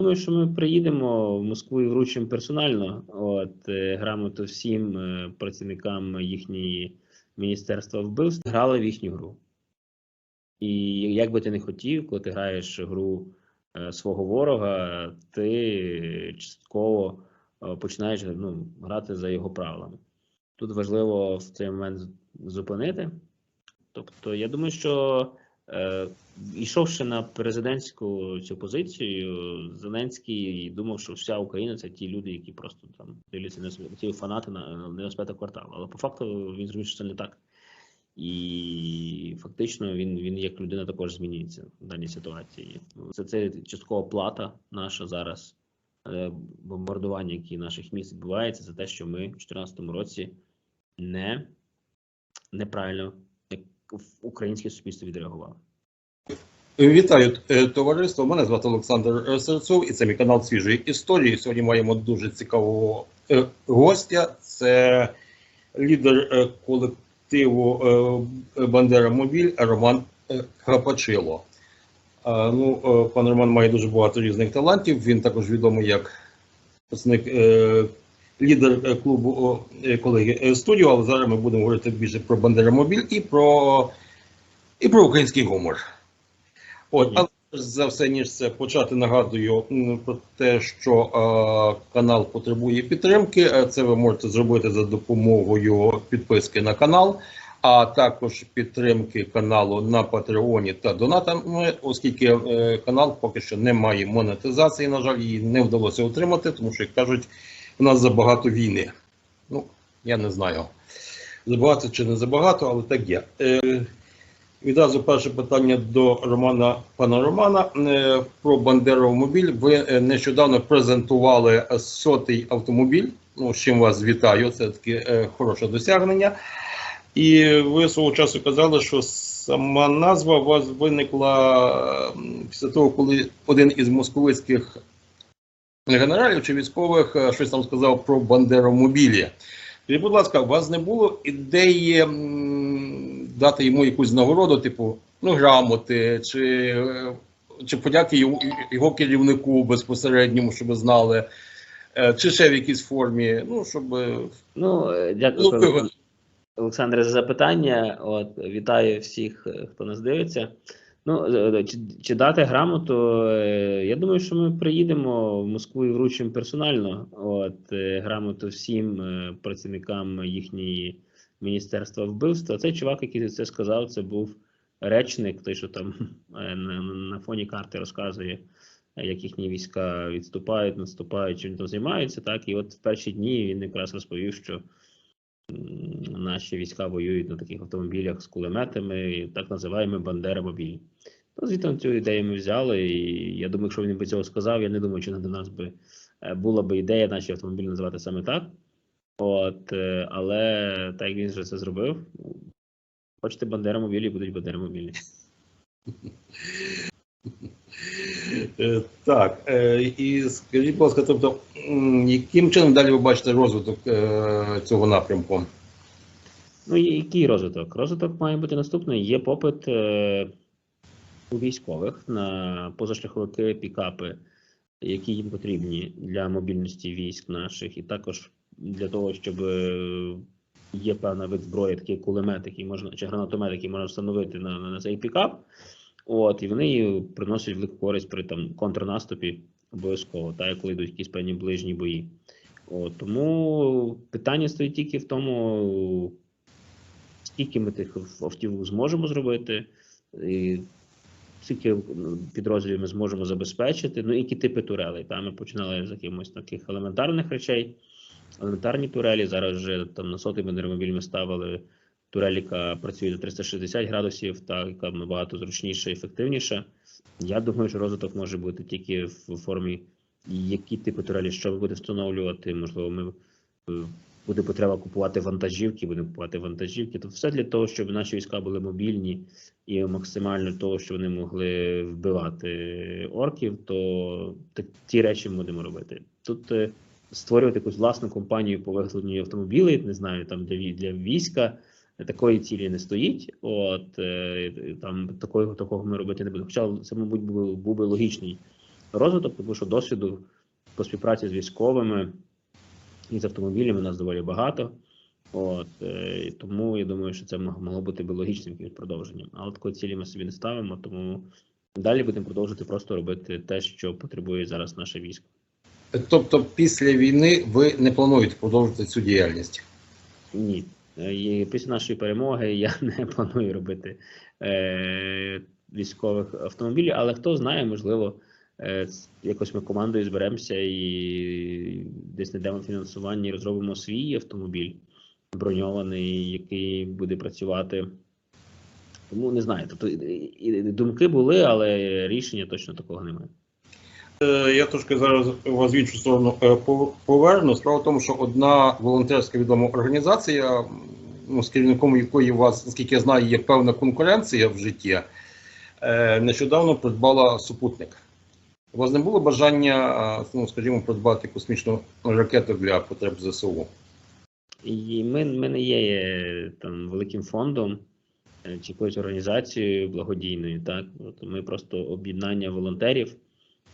Думаю, що ми приїдемо в Москву і вручимо персонально от, е, грамоту всім е, працівникам їхньої міністерства вбивств, грали в їхню гру. І як би ти не хотів, коли ти граєш гру е, свого ворога, ти частково починаєш ну, грати за його правилами. Тут важливо в цей момент зупинити. Тобто, я думаю, що е, йшовши на президентську цю позицію, Зеленський думав, що вся Україна це ті люди, які просто там дивляться на ті фанати на небезпека кварталу. Але по факту він зрозумів, що це не так. І фактично він, він як людина також змінюється в даній ситуації. Це, це часткова плата наша зараз. е, Бомбардування, які наших міст відбувається, за те, що ми в 2014 році не неправильно українське суспільство відреагувало. Вітаю е, товариство. Мене звати Олександр е, Серцов, і це мій канал свіжої історії. Сьогодні маємо дуже цікавого е, гостя. Це лідер е, колективу е, Бандера Мобіль Роман е, Храпачило. А, Ну, е, пан Роман має дуже багато різних талантів. Він також відомий як представник е, лідер е, клубу е, колеги е, студіо. Але зараз ми будемо говорити більше про Бандера Мобіль і про, і про український гумор. От, але за все, ніж це почати, нагадую про те, що е, канал потребує підтримки. Це ви можете зробити за допомогою підписки на канал, а також підтримки каналу на Патреоні та донатами, оскільки е, канал поки що не має монетизації. На жаль, її не вдалося отримати, тому що як кажуть, у нас забагато війни. Ну, я не знаю, забагато чи не забагато, але так є. Е, Відразу перше питання до Романа пана Романа Е, про Бандеров мобіль. Ви е, нещодавно презентували сотий автомобіль. Ну, з чим вас вітаю, це таке е, хороше досягнення. І ви свого часу казали, що сама назва у вас виникла після того, коли один із московицьких генералів чи військових е, щось там сказав про Бандеромобілі. Скажіть, будь ласка, у вас не було ідеї дати йому якусь нагороду, типу, ну, грамоти, чи, е, чи подяки його, його керівнику безпосередньому, щоб знали, е, чи ще в якійсь формі, ну, щоб Ну, дякую, вигодно. Олександре, за запитання. От, вітаю всіх, хто нас дивиться. Ну, е, чи, чи дати грамоту? Е, Я думаю, що ми приїдемо в Москву і вручимо персонально от, е, грамоту всім е, працівникам їхньої міністерства вбивства. Цей чувак, який це сказав, це був речник, той, що там е, на, на фоні карти розказує, е, як їхні війська відступають, наступають, чим там займаються. Так, і от в перші дні він якраз розповів, що наші війська воюють на таких автомобілях з кулеметами, так називаємо Бандера мобілі. Ну, звідти цю ідею ми взяли, і я думаю, якщо він би цього сказав, я не думаю, чи до нас би е, була би ідея наші автомобілі називати саме так. От, е, але так як він вже це зробив, ну, хочете Бандера мобілі, будуть Бандера мобілі. Е, Так, е, і скажіть, будь ласка, тобто, яким чином далі ви бачите розвиток е, цього напрямку? Ну, який розвиток? Розвиток має бути наступний. Є попит е, у військових на позашляховики, пікапи, які їм потрібні для мобільності військ наших, і також для того, щоб е, є певна вид зброї, такий кулемет, який можна, чи гранатомет, який можна встановити на, на цей пікап. От, і вони приносять велику користь при там контрнаступі обов'язково, та коли йдуть якісь певні ближні бої. От, тому питання стоїть тільки в тому, скільки ми тих автівок зможемо зробити, і скільки ну, підрозділів ми зможемо забезпечити, ну які типи турелей. Та ми починали з якимось таких елементарних речей, елементарні турелі. Зараз вже там на сотий бандеромобіль ми ставили турель, яка працює до 360 градусів, та яка набагато зручніша і ефективніша. Я думаю, що розвиток може бути тільки в формі, які типи турелі, що ви будете встановлювати. Можливо, ми е, буде потреба купувати вантажівки, будемо купувати вантажівки. Тобто все для того, щоб наші війська були мобільні і максимально того, що вони могли вбивати орків, то ті речі ми будемо робити. Тут е, створювати якусь власну компанію по виготовленню автомобілів, не знаю, там для, для війська. Такої цілі не стоїть, от е, там такого такого ми робити не будемо. Хоча це, мабуть, був, був би логічний розвиток, тому що досвіду по співпраці з військовими і з автомобілями у нас доволі багато. От, е, і тому я думаю, що це мог- могло бути би логічним продовженням. Але такої цілі ми собі не ставимо, тому далі будемо продовжувати просто робити те, що потребує зараз наше військо. Тобто, після війни ви не плануєте продовжити цю діяльність? Ні. Е, І після нашої перемоги я не планую робити е, військових автомобілів, але хто знає, можливо, е, якось ми командою зберемося і десь знайдемо фінансування і розробимо свій автомобіль броньований, який буде працювати. Тому не знаю. Тобто і- думки були, але рішення точно такого немає. Е, Я трошки зараз вас в іншу сторону е, поверну. Справа в тому, що одна волонтерська відома організація, ну, з керівником якої у вас, наскільки я знаю, є певна конкуренція в житті, е, нещодавно придбала супутник. У вас не було бажання, ну, скажімо, придбати космічну ракету для потреб ЗСУ? І ми, ми не є там великим фондом чи якоюсь організацією благодійною. Так, От ми просто об'єднання волонтерів,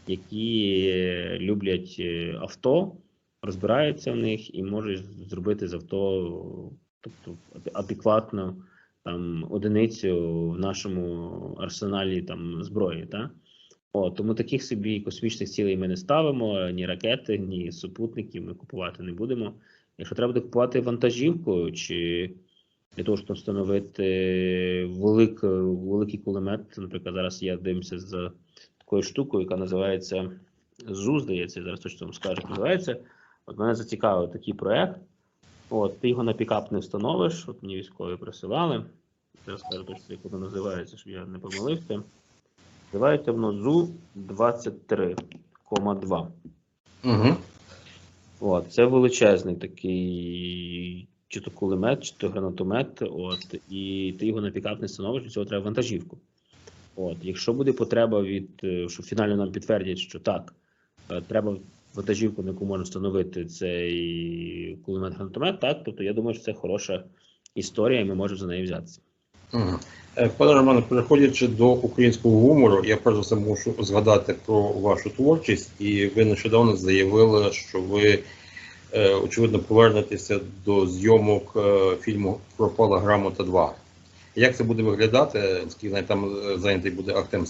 які е, люблять е, авто, розбираються в них і можуть зробити з авто, тобто аде- адекватно там одиницю в нашому арсеналі там зброї. Так? О, тому таких собі космічних цілей ми не ставимо, ні ракети, ні супутників ми купувати не будемо. Якщо треба буде купувати вантажівку, чи для того, щоб встановити велик, великий кулемет, наприклад, зараз я дивимося за такою штукою, яка називається ЗУ, здається, я зараз точно вам скажу, як називається. От мене зацікавив такий проект. От, ти його на пікап не встановиш, от мені військові присилали. Зараз скажу точно, як воно називається, щоб я не помилився. Називається воно ЗУ 23,2. Угу. От, це величезний такий чи то кулемет, чи то гранатомет. От, і ти його на пікап не встановиш, для цього треба вантажівку. От, якщо буде потреба від, е, що фінально нам підтвердять, що так, е, треба вантажівку, на яку можна встановити цей кулемет-гранатомет, так, тобто я думаю, що це хороша історія, і ми можемо за неї взятися. Угу. Пане Романе, переходячи до українського гумору, я перш за все мушу згадати про вашу творчість, і ви нещодавно заявили, що ви очевидно повернетеся до зйомок фільму Пропала грамота 2. Як це буде виглядати? Оскільки знаю, там е, зайнятий буде актем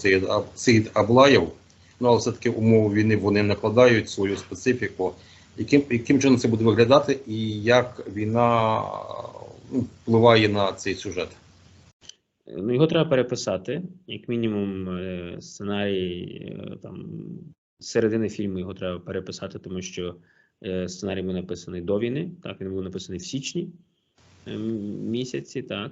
Сеїд, Аблаєв, ну але все-таки умови війни вони накладають свою специфіку. Яким, яким чином це буде виглядати, і як війна ну, впливає на цей сюжет? Ну, його треба переписати. Як мінімум, е, сценарій е, там середини фільму його треба переписати, тому що сценарій був написаний до війни. Так, він був написаний в січні місяці. Так,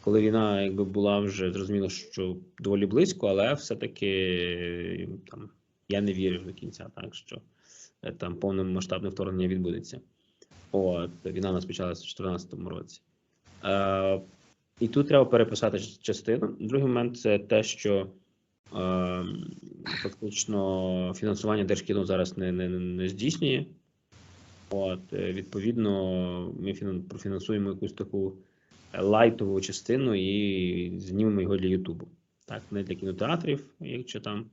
коли війна якби була вже зрозуміло, що доволі близько, але все-таки там я не вірив до кінця, так що е, там повномасштабне вторгнення відбудеться. От війна у нас почалася в 2014 році. Е, і тут треба переписати частину. Другий момент це те, що е, фактично фінансування держкіно зараз не, не, не здійснює. От, е, відповідно, ми фінан- профінансуємо якусь таку лайтову частину і знімемо його для Ютубу. Так, не для кінотеатрів, якщо там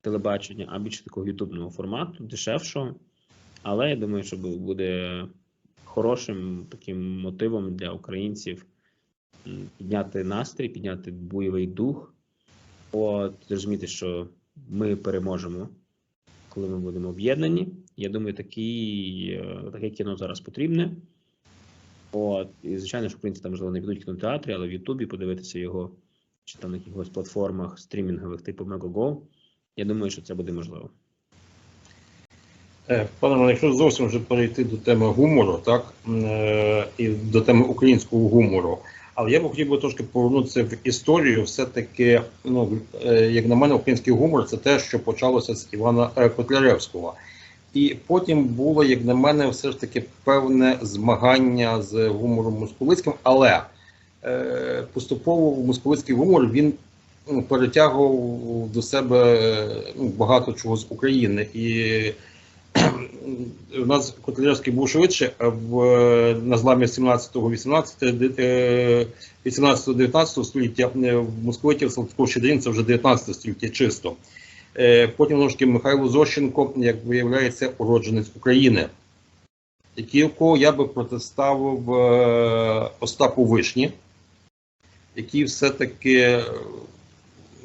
телебачення, а більше такого ютубного формату, дешевшого. Але я думаю, що буде хорошим таким мотивом для українців підняти настрій, підняти бойовий дух. От, зрозуміти, що ми переможемо, коли ми будемо об'єднані. Я думаю, такі, е, таке кіно зараз потрібне. От, і звичайно, що українці там можливо не підуть в кінотеатрі, але в Ютубі подивитися його чи там на якихось платформах стрімінгових типу Megogo. Я думаю, що це буде можливо. Е, Пане якщо зовсім вже перейти до теми гумору, так е, і до теми українського гумору, але я б хотів би трошки повернутися в історію. Все-таки, ну е, як на мене, український гумор це те, що почалося з Івана Котляревського. І потім було, як на мене, все ж таки певне змагання з гумором московицьким, але е, поступово московицький гумор він ну, перетягував до себе е, ну, багато чого з України. І у нас Котляревський був швидше, в на зламі 17-го, 18 18-19 століття е, в московитів Салтиков Щедрин це вже 19 століття чисто. Е, Потім знову Михайло Зощенко, як виявляється, уродженець України, якого я би протиставив е, Остапу Вишні, який все-таки,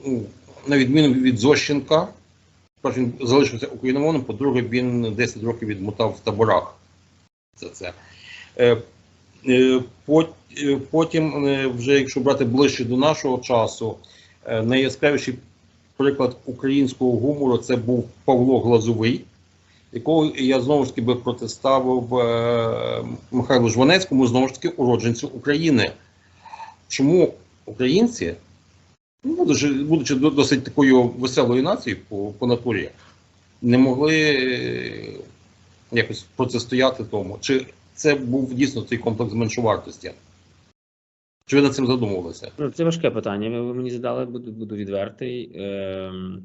ну, на відміну від Зощенка, перше, він залишився україномовним, по-друге, він 10 років відмотав в таборах. Це це. Е, пот- Потім, вже якщо брати ближче до нашого часу, найяскравіший приклад українського гумору це був Павло Глазовий, якого я знову ж таки протиставив е, Михайлу Жванецькому, знову ж таки, уродженцю України. Чому українці, ну, будучи, будучи досить такою веселою нацією по, по натурі, не могли е, якось протистояти тому? Чи це був дійсно цей комплекс меншовартості? Чи ви над цим задумувалися? Ну, це важке питання. Ви мені задали, буду, буду відвертий. Ем,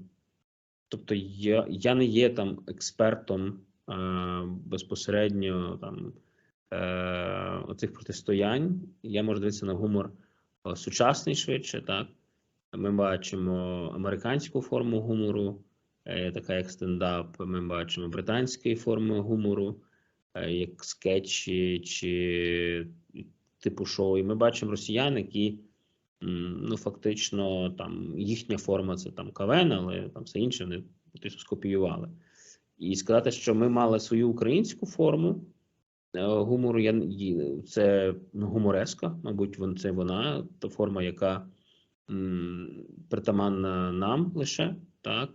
тобто, я, я не є там експертом е, безпосередньо там е, оцих протистоянь. Я можу дивитися на гумор е, сучасний швидше, так. Ми бачимо американську форму гумору, е, така як стендап. Ми бачимо британську форму гумору, е, як скетчі чи типу шоу. І ми бачимо росіян, які ну фактично там їхня форма це там КВН, але там все інше вони фактично скопіювали. І сказати, що ми мали свою українську форму е, гумору, я це ну, гумореска, мабуть, це вона, та форма, яка м, притаманна нам лише, так.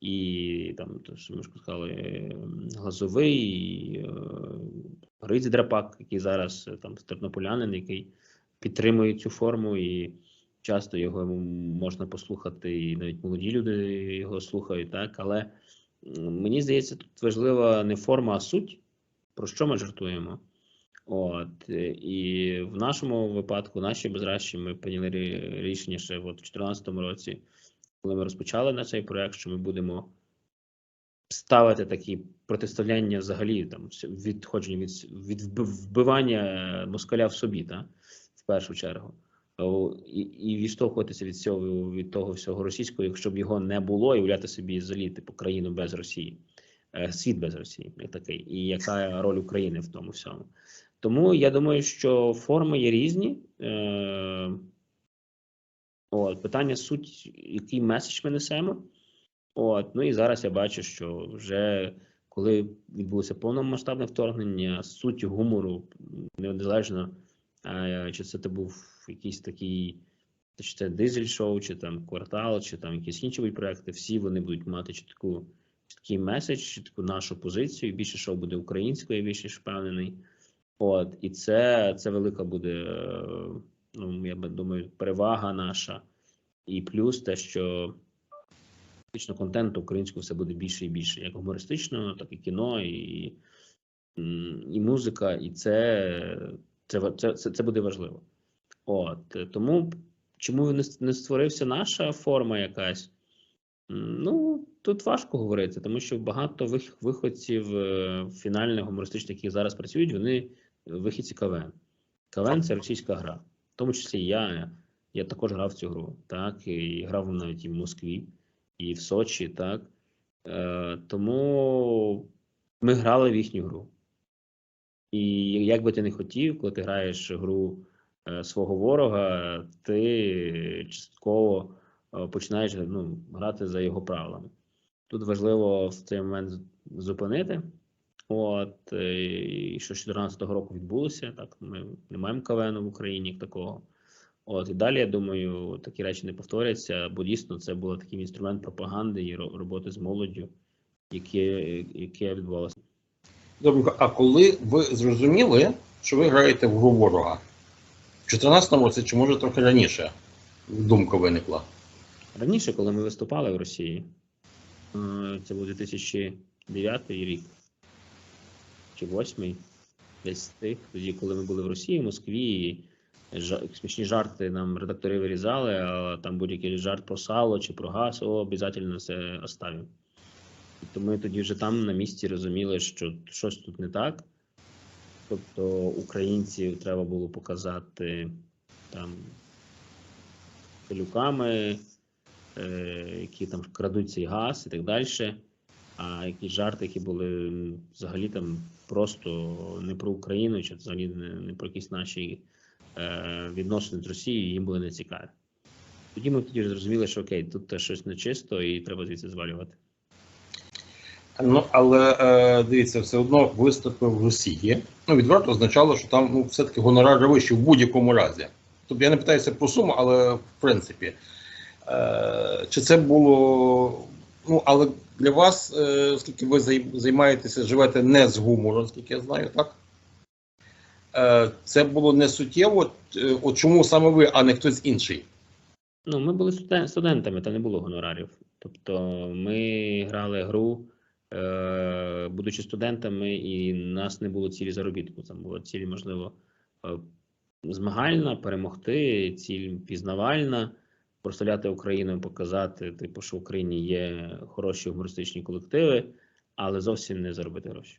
І там, що ми ж сказали, е, Глазовий, і, е, Гриць Драпак, який зараз е, там тернополянин, який підтримує цю форму, і часто його можна послухати, і навіть молоді люди його слухають, так. Але мені здається, тут важлива не форма, а суть, про що ми жартуємо. От е, і в нашому випадку, наші безращі, ми прийняли рішення ще от, в 2014 році, коли ми розпочали на цей проект, що ми будемо ставити такі протиставляння взагалі там відходження від, від вбивання москаля в собі, та, в першу чергу. І, і відштовхуватися від цього від того всього російського, якщо б його не було, і уявляти собі взагалі типу країну без Росії, Е, світ без Росії, як такий, і яка роль України в тому всьому. Тому я думаю, що форми є різні. От, питання суть, який меседж ми несемо. От, ну і зараз я бачу, що вже коли відбулося повномасштабне вторгнення, суть гумору незалежно, е, чи це ти був якийсь такий, чи це дизель-шоу, чи там квартал, чи там якісь інші проекти, всі вони будуть мати чітку, чіткий меседж, чітку нашу позицію. Більше шоу буде українською, я більше впевнений. От, і це, це велика буде, е, ну, я думаю, перевага наша. І плюс те, що фактично контенту українського все буде більше і більше, як гумористичного, так і кіно, і, і музика, і це, це, це, це, буде важливо. От тому чому не створився наша форма якась? Ну, тут важко говорити, тому що багато виходців е, фінальних гумористичних, які зараз працюють, вони вихідці КВН. КВН це російська гра. Тому числі я, я також грав цю гру, так, і грав навіть і в Москві, і в Сочі, так. Е, тому ми грали в їхню гру. І як би ти не хотів, коли ти граєш гру е, свого ворога, ти частково е, починаєш ну, грати за його правилами. Тут важливо в цей момент зупинити. От, е, і що з 2014 року відбулося, так, ми не маємо КВН в Україні як такого. От, і далі, я думаю, такі речі не повторяться, бо дійсно це був такий інструмент пропаганди і ро- роботи з молоддю, яке, яке відбувалося. Добре, а коли ви зрозуміли, що ви граєте в гру ворога? В 2014 році чи може трохи раніше думка виникла? Раніше, коли ми виступали в Росії, е, це був 2009 рік чи 2008, десь тих, тоді, коли ми були в Росії, в Москві, і смішні жарти нам редактори вирізали, а там будь-який жарт про сало чи про газ, о, обов'язково це оставимо. То ми тоді вже там на місці розуміли, що щось тут не так. Тобто українців треба було показати там пилюками, е, які там крадуть цей газ і так далі. А якісь жарти, які були взагалі там просто не про Україну, чи взагалі не, не про якісь наші е, відносини з Росією, їм були не цікаві. Тоді ми тоді зрозуміли, що окей, тут щось нечисто і треба звідси звалювати. Ну, але е, дивіться, все одно виступи в Росії. Ну, відверто означало, що там ну, все-таки гонорари вищі в будь-якому разі. Тобто я не питаюся про суму, але в принципі. Е, чи це було. Ну, але для вас, е, оскільки ви займаєтеся, живете не з гумором, оскільки я знаю, так? Е, це було не суттєво. Е, От чому саме ви, а не хтось інший? Ну, ми були студентами, та не було гонорарів. Тобто ми грали гру, будучи студентами, і нас не було цілі заробітку. Там була ціль, можливо, змагальна, перемогти, ціль пізнавальна, прославляти Україну, показати, типу, що в Україні є хороші гумористичні колективи, але зовсім не заробити гроші.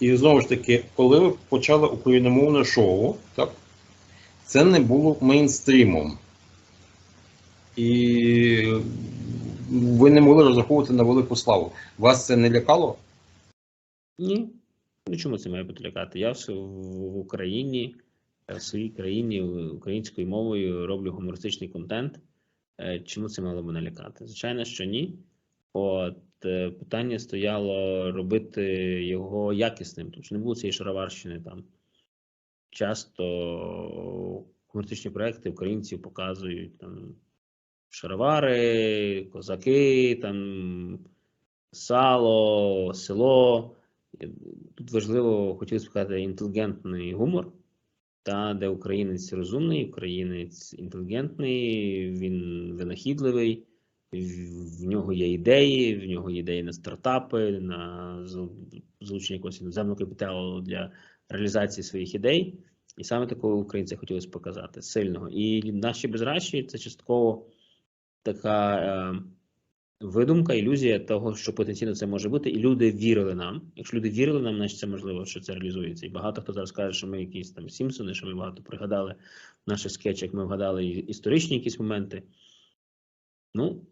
І знову ж таки, коли ви почали україномовне шоу, так, це не було мейнстрімом. І ви не могли розраховувати на велику славу. Вас це не лякало? Ні. Ну чому це має бути лякати? Я в, в Україні, в своїй країні е, українською мовою роблю гумористичний контент. Е, Чому це мало мене лякати? Звичайно, що ні. От е, питання стояло робити його якісним, тому що не було цієї шароварщини там. Часто гумористичні проекти українців показують там шаровари, козаки, там сало, село. Тут важливо, б сказати, інтелігентний гумор, та, де українець розумний, українець інтелігентний, він винахідливий, в- нього є ідеї, в нього є ідеї на стартапи, на зал- залучення якогось іноземного капіталу для реалізації своїх ідей. І саме такого українця хотілося показати сильного. І наші безращі це частково така е, видумка, ілюзія того, що потенційно це може бути, і люди вірили нам. Якщо люди вірили нам, значить це можливо, що це реалізується. І багато хто зараз каже, що ми якісь там Сімпсони, що ми багато пригадали наших скетчах, ми вгадали історичні якісь моменти. Ну,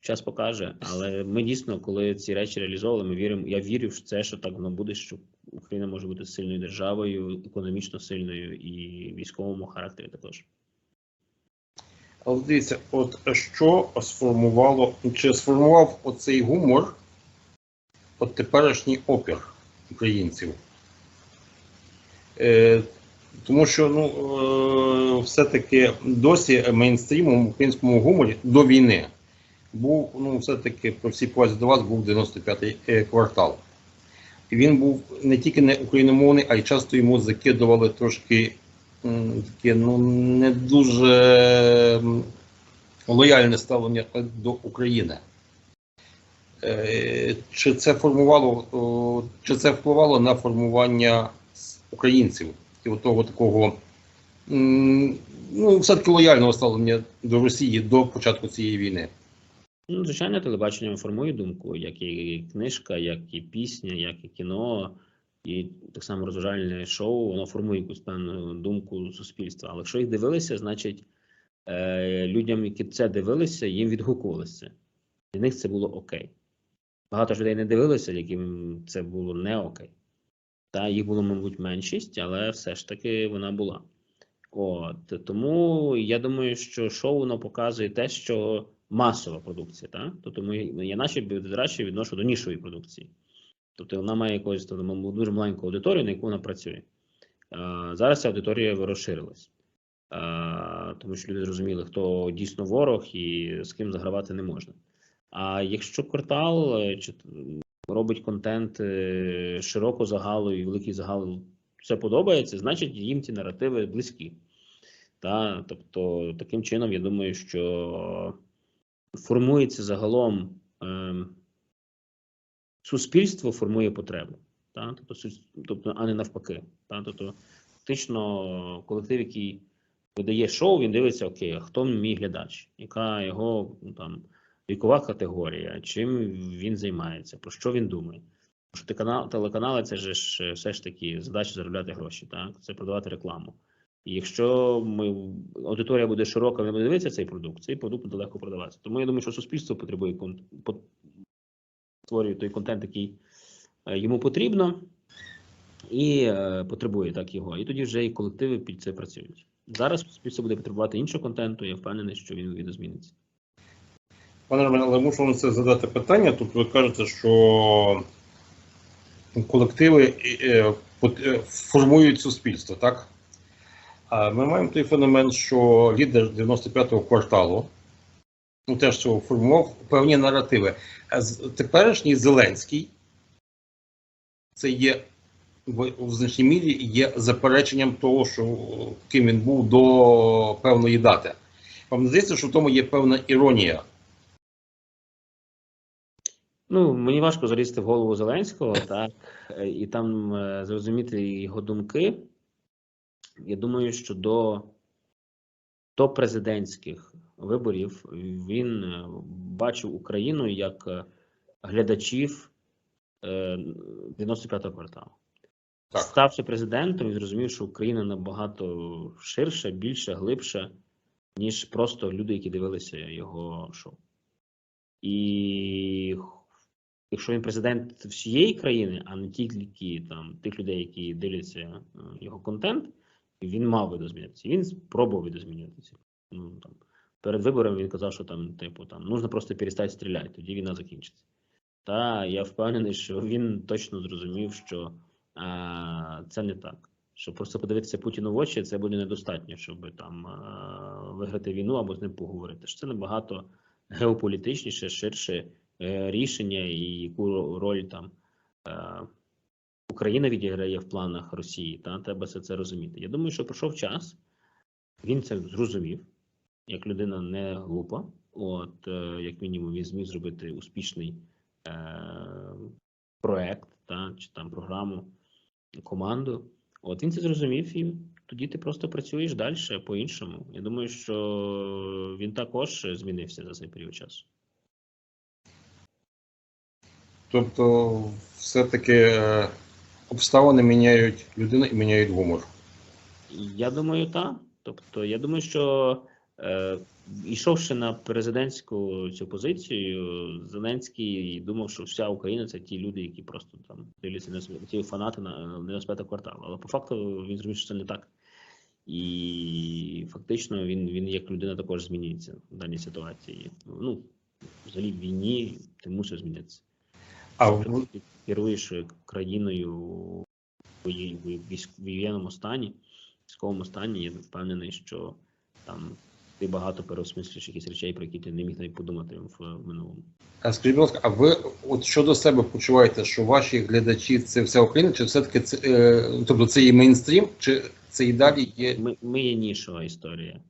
час покаже. Але ми дійсно, коли ці речі реалізовували, ми віримо. Я вірю в це, що так воно буде, що Україна може бути сильною державою, економічно сильною і військовому характері також. Але дивіться, от що сформувало, чи сформував оцей гумор от теперішній опір українців? Е, тому що ну, е, все-таки досі мейнстрімом в українському гуморі до війни був, ну, все-таки про всі повазі до вас, був 95-й е, квартал. І він був не тільки не україномовний, а й часто йому закидували трошки таке ну, не дуже лояльне ставлення до України. Е, Чи це формувало, чи це впливало на формування українців і того такого ну, все-таки лояльного ставлення до Росії до початку цієї війни? Ну, звичайно, телебачення формує думку, як і книжка, як і пісня, як і кіно, і так само розважальне шоу, воно формує якусь певну думку суспільства. Але якщо їх дивилися, значить е, людям, які це дивилися, їм відгукувалося. Для них це було окей. Багато ж людей не дивилися, яким це було не окей. Та їх було, мабуть, меншість, але все ж таки вона була. От тому я думаю, що шоу воно показує те, що масова продукція, так? Тобто ми, я наші біодезрачі відношу до нішової продукції. Тобто вона має якусь тобто, м- дуже маленьку аудиторію, на яку вона працює. А, зараз ця аудиторія розширилась. А, тому що люди зрозуміли, хто дійсно ворог і з ким загравати не можна. А якщо квартал е, робить контент е, широко загалу і великий загал все подобається, значить їм ці наративи близькі. Та, тобто, таким чином, я думаю, що формується загалом ем, суспільство формує потребу, та? Тобто, тобто, а не навпаки. Та? Тобто, фактично, колектив, який видає шоу, він дивиться, окей, а хто мій глядач, яка його ну, там, вікова категорія, чим він займається, про що він думає. Тому що телеканал, телеканали це ж все ж таки задача заробляти гроші, так? Це продавати рекламу. І якщо ми, аудиторія буде широка, не буде дивитися цей продукт, цей продукт буде легко продаватися. Тому я думаю, що суспільство потребує створює той контент, який е, йому потрібно, і е, потребує так його. І тоді вже і колективи під це працюють. Зараз суспільство буде потребувати іншого контенту. Я впевнений, що він відозміниться. Пане Романе, але мушу вам це задати питання. Тут ви кажете, що колективи е, формують суспільство, так? Ми маємо той феномен, що лідер 95-го кварталу ну, теж цього формував певні наративи. А теперішній Зеленський це є в, значній мірі є запереченням того, що ким він був до певної дати. Вам не здається, що в тому є певна іронія? Ну, мені важко залізти в голову Зеленського, так, і там е, зрозуміти його думки. Я думаю, що до, до президентських виборів він е, бачив Україну як е, глядачів е, 95-го кварталу. Так. Ставши президентом, він зрозумів, що Україна набагато ширша, більша, глибша, ніж просто люди, які дивилися його шоу. І якщо він президент всієї країни, а не тільки там тих людей, які дивляться е, його контент, він мав видозмінятися. Він спробував видозмінюватися. Ну там перед виборами він казав, що там, типу, там нужно просто перестати стріляти, тоді війна закінчиться. Та я впевнений, що він точно зрозумів, що а, це не так. Що просто подивитися Путіну в очі, це буде недостатньо, щоб там а, виграти війну або з ним поговорити. Що це набагато геополітичніше, ширше е, рішення, і яку роль там е, Україна відіграє в планах Росії. Та треба все це розуміти. Я думаю, що пройшов час, він це зрозумів, як людина не глупа. От, е, як мінімум, він зміг зробити успішний е, проект, та, чи там програму, команду. От він це зрозумів, і тоді ти просто працюєш далі по-іншому. Я думаю, що він також змінився за цей період часу. Тобто, все-таки е, обставини міняють людину і міняють гумор. Я думаю, так. Тобто, я думаю, що е, йшовши на президентську цю позицію, Зеленський думав, що вся Україна це ті люди, які просто там дивляться на ті фанати на 95 квартал. Але по факту він зрозумів, що це не так. І фактично він, він як людина також змінюється в даній ситуації. Ну, взагалі в війні ти мусиш змінитися. А Якщо ти керуєш країною в вої- в військ- воєнному стані, військовому стані, я впевнений, що там ти багато переосмислюєш якісь речей, про які ти не міг навіть подумати в, в минулому. а скажіть, будь ласка, а ви от щодо себе почуваєте, що ваші глядачі це вся Україна, чи все-таки це, е, тобто це і мейнстрім, чи це і далі є. Ми, ми є нішова історія.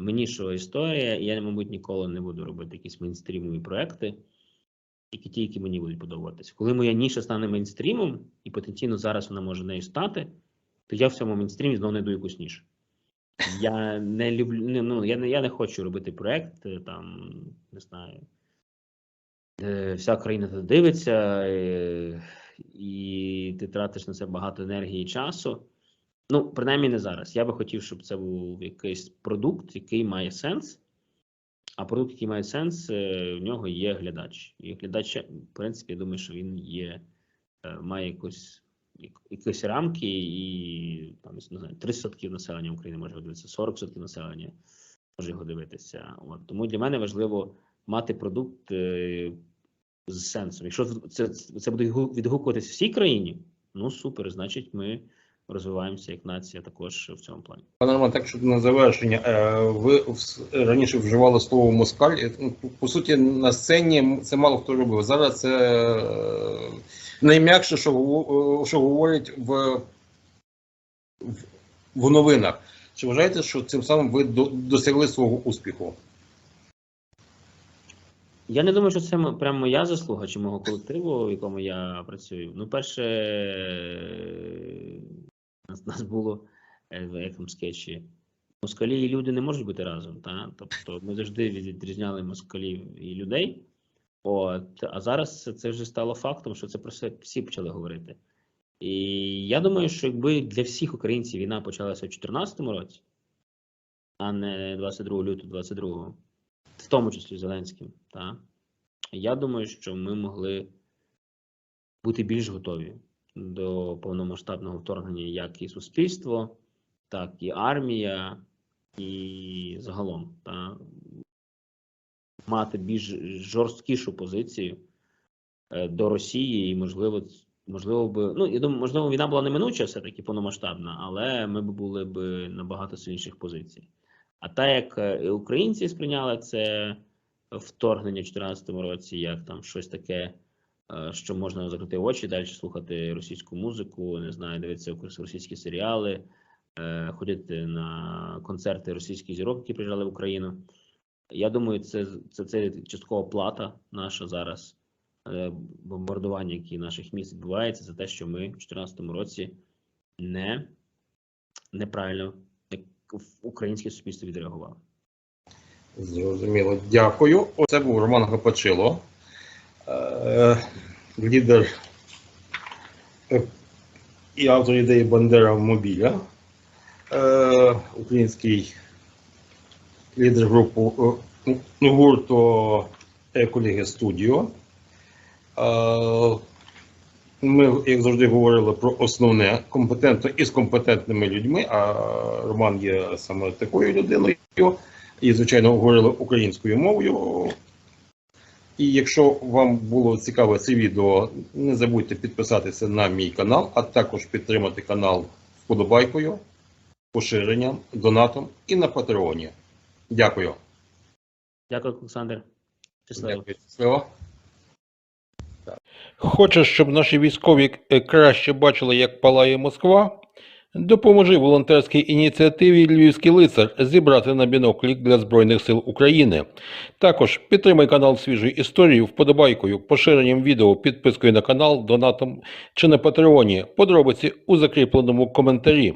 Ми нішова історія, і я, мабуть, ніколи не буду робити якісь мейнстрімові проекти, тільки ті, які мені будуть подобатися. Коли моя ніша стане мейнстрімом, і потенційно зараз вона може нею стати, то я в цьому мейнстрімі знову знайду якусь нішу. Я не люблю, ну, я, не, я не хочу робити проект, е, там, не знаю, вся країна туди дивиться, е, і ти тратиш на це багато енергії і часу. Ну, принаймні не зараз. Я би хотів, щоб це був якийсь продукт, який має сенс. А продукт, який має сенс, е, в нього є глядач. І глядач, в принципі, я думаю, що він є, е, має якусь, як- якісь рамки, і там, не знаю, 30% населення України може дивитися, 40% населення може його дивитися. От. Тому для мене важливо мати продукт е, з сенсом. Якщо це, це буде відгу- відгукуватись всій країні, ну супер, значить, ми розвиваємося як нація також в цьому плані. Пане Роман, так що на завершення, е, ви раніше вживали слово москаль. Е, ну, по- суті, на сцені це мало хто робив. Зараз це найм'якше, що, що говорять в, в, в новинах. Чи вважаєте, що цим самим ви до- досягли свого успіху? Я не думаю, що це прямо моя заслуга чи мого колективу, в якому я працюю. Ну, перше, е, нас, нас було е, в якому скетчі. Москалі і люди не можуть бути разом. Та? Тобто ми завжди відрізняли москалів і людей. От, а зараз це вже стало фактом, що це про це всі почали говорити. І я думаю, що якби для всіх українців війна почалася в 2014 році, а не 22 лютого 22, в тому числі Зеленським, та, я думаю, що ми могли бути більш готові до повномасштабного вторгнення як і суспільство, так і армія, і загалом та, мати більш жорсткішу позицію е, до Росії, і можливо, можливо би. Ну я думаю, можливо, війна була неминуча, все-таки повномасштабна, але ми б були б на багато сильніших позицій. А так як е, українці сприйняли це вторгнення в 2014 році, як там щось таке, е, що можна закрити очі, далі слухати російську музику, не знаю, дивитися російські серіали, ходити на концерти російських зірок, які приїжджали в Україну. Я думаю, це, це, це часткова плата наша зараз е, бомбардування, які наших міст відбувається, за те, що ми в 2014 році не неправильно українське суспільство відреагувало. Зрозуміло, дякую. Це був Роман Гапачило, е, лідер е, і автор ідеї Бандера Мобіля, український лідер групу е, ну, гурту Еколіги Студіо. Е, Ми, як завжди, говорили про основне компетентно і з компетентними людьми, а Роман є саме такою людиною. І, звичайно, говорили українською мовою. І якщо вам було цікаве це відео, не забудьте підписатися на мій канал, а також підтримати канал вподобайкою, поширенням, донатом і на Патреоні. Дякую. Дякую, Олександр. Щасливо. Хочеш, щоб наші військові е, краще бачили, як палає Москва? Допоможи волонтерській ініціативі Львівський лицар зібрати на біноклі для Збройних сил України. Також підтримай канал свіжої історії вподобайкою, поширенням відео, підпискою на канал, донатом чи на Патреоні. Подробиці у закріпленому коментарі.